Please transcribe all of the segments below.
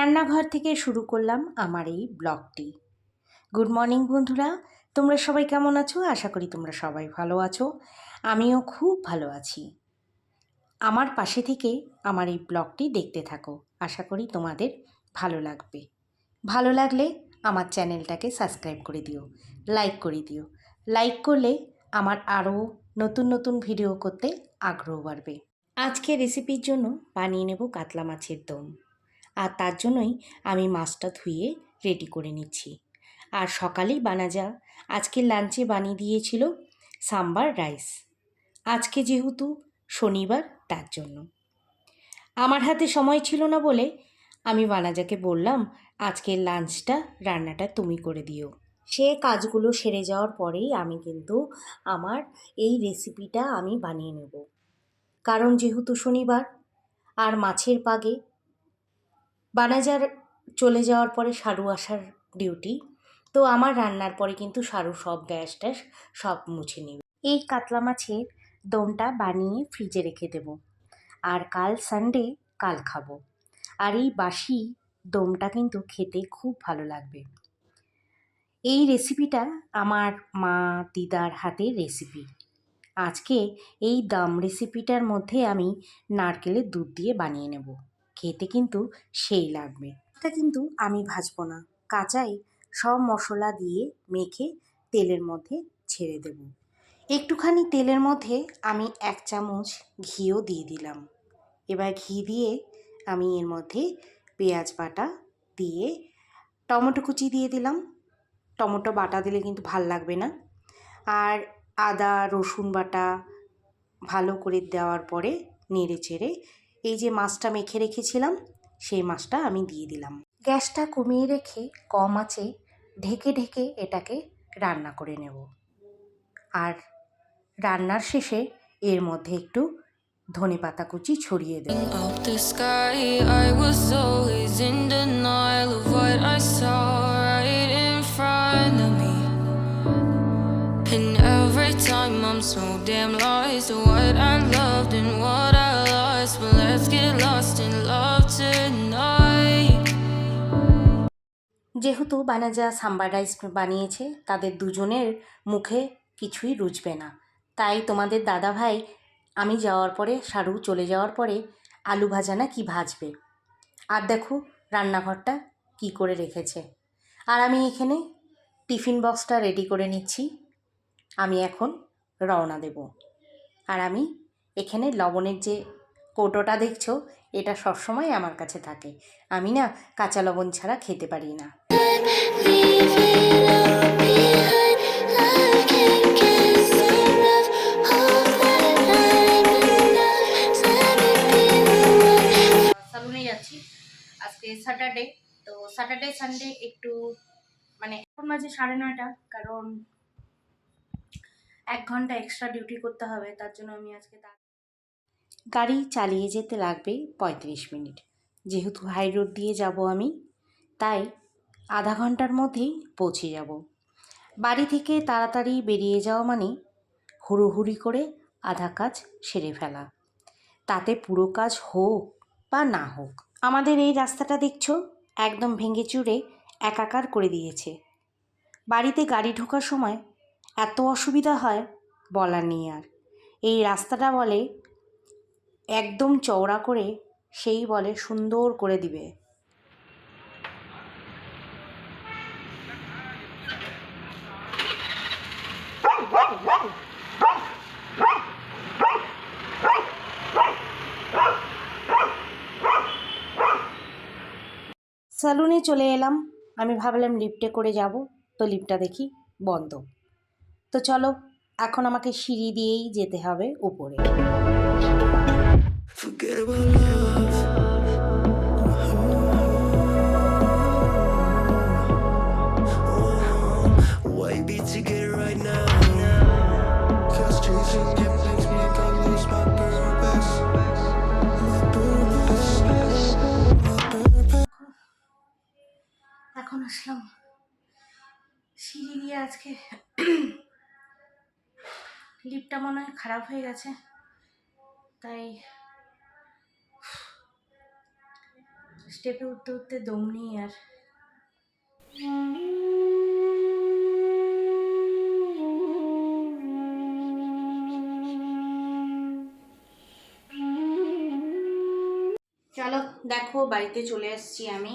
রান্নাঘর থেকে শুরু করলাম আমার এই ব্লগটি। গুড মর্নিং বন্ধুরা, তোমরা সবাই কেমন আছো? আশা করি তোমরা সবাই ভালো আছো। আমিও খুব ভালো আছি। আমার পাশে থেকে আমার এই ব্লগটি দেখতে থাকো। আশা করি তোমাদের ভালো লাগবে। ভালো লাগলে আমার চ্যানেলটাকে সাবস্ক্রাইব করে দিও, লাইক করে দিও। লাইক করলে আমার আরও নতুন নতুন ভিডিও করতে আগ্রহ বাড়বে। আজকে রেসিপির জন্য বানিয়ে নেব কাতলা মাছের দম। আর তার জন্যই আমি মাছটা ধুয়ে রেডি করে নিচ্ছি। আর সকালেই বানাজা আজকে লাঞ্চে বানিয়ে দিয়েছিল সাম্বার রাইস আজকে যেহেতু শনিবার, তার জন্য। আমার হাতে সময় ছিল না বলে আমি বানাজাকে বললাম, আজকের লাঞ্চটা রান্নাটা তুমি করে দিও। সে কাজগুলো সেরে যাওয়ার পরেই আমি কিন্তু আমার এই রেসিপিটা আমি বানিয়ে নেব। কারণ যেহেতু শনিবার, আর মাছের পাগে বানাজার চলে যাওয়ার পরে সারু আসার ডিউটি তো আমার রান্নার পরে কিন্তু সারু সব গ্যাস ট্যাস সব মুছে নেবে। এই কাতলা মাছের দমটা বানিয়ে ফ্রিজে রেখে দেব। আর কাল সানডে কাল খাব। আর এই বাসি দমটা কিন্তু খেতে খুব ভালো লাগবে। এই রেসিপিটা আমার মা দিদার হাতের রেসিপি আজকে এই দম রেসিপিটার মধ্যে আমি নারকেলের দুধ দিয়ে বানিয়ে নেব। খেতে কিন্তু সেই লাগবে। এটা কিন্তু আমি ভাজবো না। কাঁচাই সব মশলা দিয়ে মেখে তেলের মধ্যে ছেড়ে দেব। একটুখানি তেলের মধ্যে আমি এক চামচ ঘিও দিয়ে দিলাম। এবার ঘি দিয়ে আমি এর মধ্যে পেঁয়াজ বাটা দিয়ে টমেটো কুচি দিয়ে দিলাম। টমেটো বাটা দিলে কিন্তু ভালো লাগবে না। আর আদা, রসুন বাটা ভালো করে দেওয়ার পরে নেড়ে চেড়ে এই যে মাছটা মেখে রেখেছিলাম, সেই মাছটা আমি দিয়ে দিলাম। গ্যাসটা কমিয়ে রেখে কম আছে, ঢেকে ঢেকে এটাকে রান্না করে নেব। আর রান্নার শেষে এর মধ্যে একটু ধনে পাতা কুচি ছড়িয়ে দেবো। যেহেতু বানাজা সাম্বার রাইস বানিয়েছে, তাদের দুজনের মুখে কিছুই রুচবে না। তাই তোমাদের দাদা ভাই আমি যাওয়ার পরে, সারু চলে যাওয়ার পরে আলু ভাজা না কি ভাজবে? আর দেখো রান্নাঘরটা কি করে রেখেছে। আর আমি এখানে টিফিন বক্সটা রেডি করে নিচ্ছি। আমি এখন রওনা দেব। আর আমি এখানে লবণের যে কৌটোটা দেখছ? এটা সবসময় আমার কাছে থাকে। আমি না কাঁচা লবণ ছাড়া খেতে পারি না। আজকে স্যাটারডে তো স্যাটারডে সানডে একটু মানে এখন মাঝে সাড়ে নয়টা, কারণ এক ঘণ্টা এক্সট্রা ডিউটি করতে হবে, তার জন্য আমি আজকে গাড়ি চালিয়ে যেতে লাগবে পঁয়ত্রিশ মিনিট। যেহেতু হাই রোড দিয়ে যাব আমি, তাই আধা ঘণ্টার মধ্যেই পৌঁছে যাব। বাড়ি থেকে তাড়াতাড়ি বেরিয়ে যাওয়া মানে হুড়োহুড়ি করে আধা কাজ সেরে ফেলা। তাতে পুরো কাজ হোক বা না হোক, আমাদের এই রাস্তাটা দেখছ একদম ভেঙে চুরে একাকার করে দিয়েছে। বাড়িতে গাড়ি ঢোকার সময় এত অসুবিধা হয় বলার নেই আর। এই রাস্তাটা বলে একদম চওড়া করে সেই বলে সুন্দর করে দিবে। স্যালুনে চলে এলাম। আমি ভাবলাম লিফটে করে যাব, তো লিফটটা দেখি বন্ধ। তো চলো, এখন আমাকে সিঁড়ি দিয়েই যেতে হবে উপরে। সিঁড়ি দিয়ে আজকে লিফটটা মনে হয় খারাপ হয়ে গেছে। তাই স্টেপে উঠতে উঠতে দম নেই আর। চলো, দেখো, বাড়িতে চলে এসেছি আমি।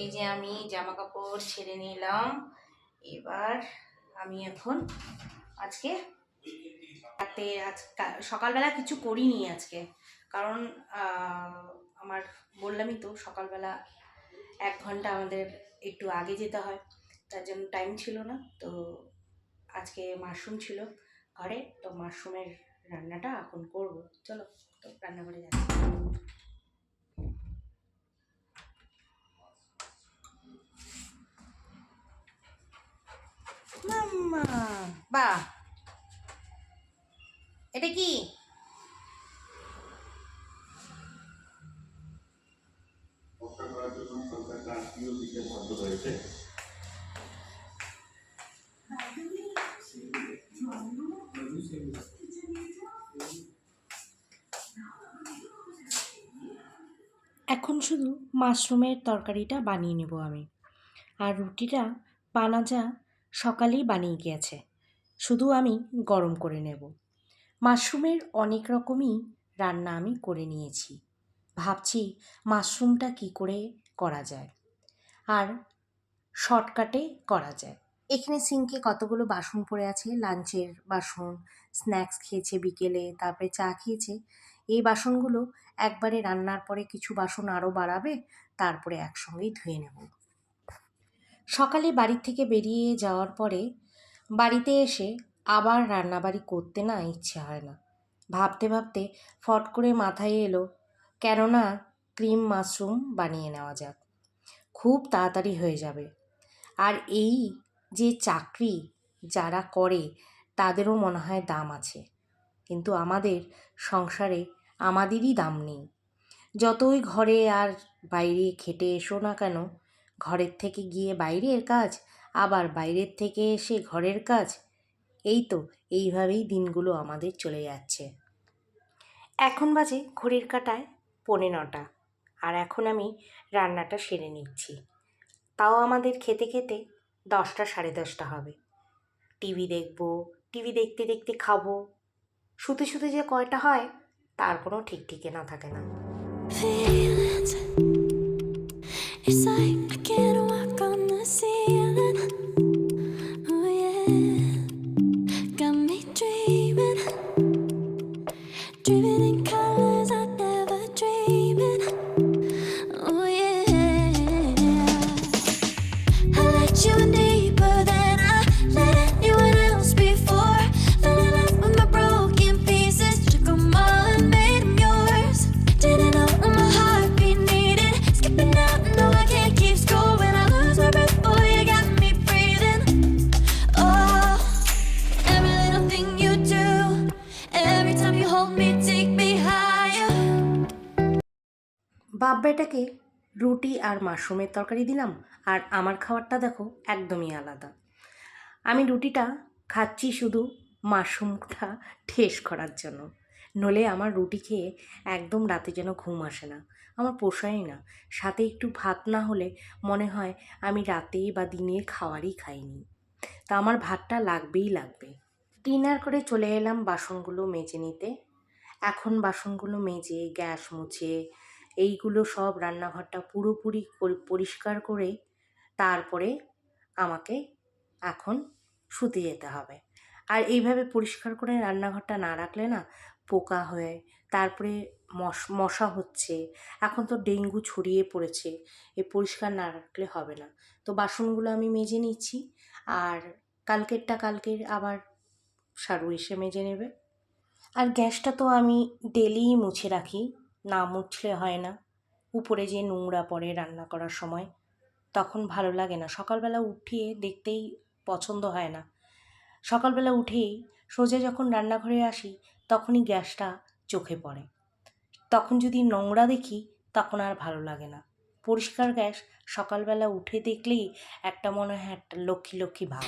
এই যে আমি জামা কাপড় ছেড়ে নিলাম। এবার আমি এখন আজকে রাতে আজ সকালবেলা কিছু করিনি আজকে। কারণ আমার বললামই তো, সকালবেলা এক ঘণ্টা আমাদের একটু আগে যেতে হয়। তার জন্য টাইম ছিল না। তো আজকে মাশরুম ছিল ঘরে। তো মাশরুমের রান্নাটা এখন করব। চলো, তো রান্নাঘরে যাচ্ছি মাম্মা বাহ এটা কি রক্ষা করার জন্য সরকারকে দিকে বাধ্য রয়েছে এখন শুধু মাশরুমের তরকারিটা বানিয়ে নেব আমি। আর রুটিটা বানাজা সকালেই বানিয়ে গিয়েছে। শুধু আমি গরম করে নেব। মাশরুমের অনেক রকমই রান্না আমি করে নিয়েছি। ভাবছি মাশরুমটা কি করে করা যায়? আর শর্টকাটে করা যায়। এখানে সিঙ্কে কতগুলো বাসন পড়ে আছে? লাঞ্চের বাসন, স্ন্যাক্স খেয়েছে বিকেলে, তারপরে চা খেয়েছে। এই বাসনগুলো একবারে রান্নার পরে কিছু বাসন আরও বাড়াবে, তারপরে একসঙ্গেই ধুয়ে নেব। সকালে বাড়ি থেকে বেরিয়ে যাওয়ার পরে বাড়িতে এসে আবার রান্নাবাড়ি করতে না ইচ্ছে হয় না। ভাবতে ভাবতে ফট করে মাথায় এলো, কেননা ক্রিম মাশরুম বানিয়ে নেওয়া যাক। খুব তাড়াতাড়ি হয়ে যাবে। আর এই যে চাকরি যারা করে, তাদেরও মনে হয় দাম আছে। কিন্তু আমাদের সংসারে আমাদেরই দাম নেই। যতই ঘরে আর বাইরে খেটে এসো না কেন ঘরের থেকে গিয়ে বাইরের কাজ, আবার বাইরের থেকে এসে ঘরের কাজ। এই তো, এইভাবেই দিনগুলো আমাদের চলে যাচ্ছে। এখন বাজে ঘড়ির কাটায় পৌনে নটা, আর এখন আমি রান্নাটা সেরে নিচ্ছি। তাও আমাদের খেতে খেতে দশটা সাড়ে দশটা হবে। টিভি দেখব, টিভি দেখতে দেখতে খাব। শুতে শুতে যে কয়টা হয়, তার কোনো ঠিক ঠিকানা থাকে না. It's like I can't বেটাকে রুটি আর মাশরুমের তরকারি দিলাম আর আমার খাবারটা দেখো একদমই আলাদা। আমি রুটিটা খাচ্ছি শুধু মাশরুমটা ঠেস করার জন্য। নলে আমার রুটি খেয়ে একদম রাতে যেন ঘুম আসে না। আমার পোষায় না। সাথে একটু ভাত না হলে মনে হয় আমি রাতে বা দিনে খাওয়ারই খাইনি। তা আমার ভাতটা লাগবেই লাগবে। ডিনার করে চলে এলাম বাসনগুলো মেজে নিতে। এখন বাসনগুলো মেজে, গ্যাস মুছে এইগুলো সব রান্নাঘরটা পুরোপুরি পরি- পরিষ্কার করে তারপরে আমাকে এখন শুতে যেতে হবে। আর এইভাবে পরিষ্কার করে রান্নাঘরটা না রাখলে না পোকা হয়ে, তারপরে মশ, মশা হচ্ছে, এখন তো ডেঙ্গু ছড়িয়ে পড়েছে, এ পরিষ্কার না রাখলে হবে না। তো বাসনগুলো আমি মেজে নিচ্ছি, আর কালকেরটা কালকের আবার সারু এসে মেজে নেবে। আর গ্যাসটা তো আমি ডেলিই মুছে রাখি না মুছলে হয় না। উপরে যে নোংরা পড়ে রান্না করার সময়, তখন ভালো লাগে না। সকালবেলা উঠিয়ে দেখতেই পছন্দ হয় না। সকালবেলা উঠেই সোজা যখন রান্নাঘরে আসি, তখনই গ্যাসটা চোখে পড়ে। তখন যদি নোংরা দেখি, তখন আর ভালো লাগে না। পরিষ্কার গ্যাস সকালবেলা উঠে দেখলেই একটা মনে হয় একটা লক্ষ্মী লক্ষ্মী ভাব।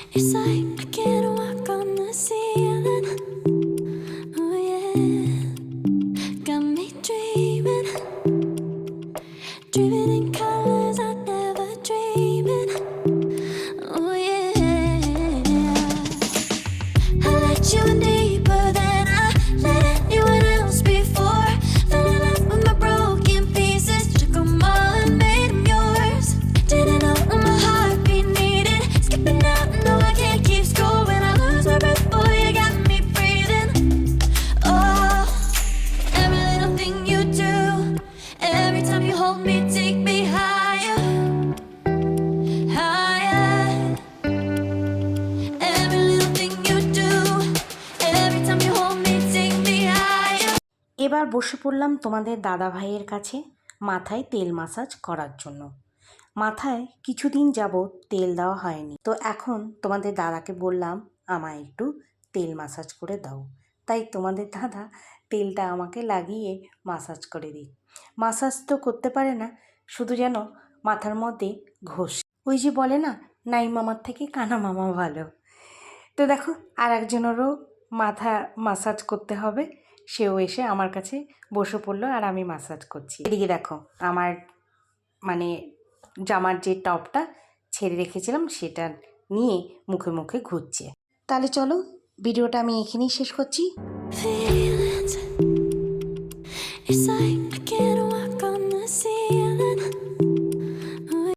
এবার বসে পড়লাম তোমাদের দাদা ভাইয়ের কাছে মাথায় তেল মাসাজ করার জন্য। মাথায় কিছুদিন যাবৎ তেল দেওয়া হয়নি। তো এখন তোমাদের দাদাকে বললাম, আমায় একটু তেল মাসাজ করে দাও। তাই তোমাদের দাদা তেলটা আমাকে লাগিয়ে মাসাজ করে দিই। মাসাজ তো করতে পারে না, শুধু যেন মাথার মধ্যে ঘষে। ওই যে বলে না, নাই মামার থেকে কানা মামা ভালো। তো দেখো আর একজনেরও মাথা মাসাজ করতে হবে। সেও এসে আমার কাছে বসে পড়ল আর আমি মাসাজ করছি। এদিকে দেখো, আমার মানে জামার যে টপটা ছেড়ে রেখেছিলাম সেটা নিয়ে মুখে মুখে ঘুরছে। তাহলে চলো, ভিডিওটা আমি এখানেই শেষ করছি।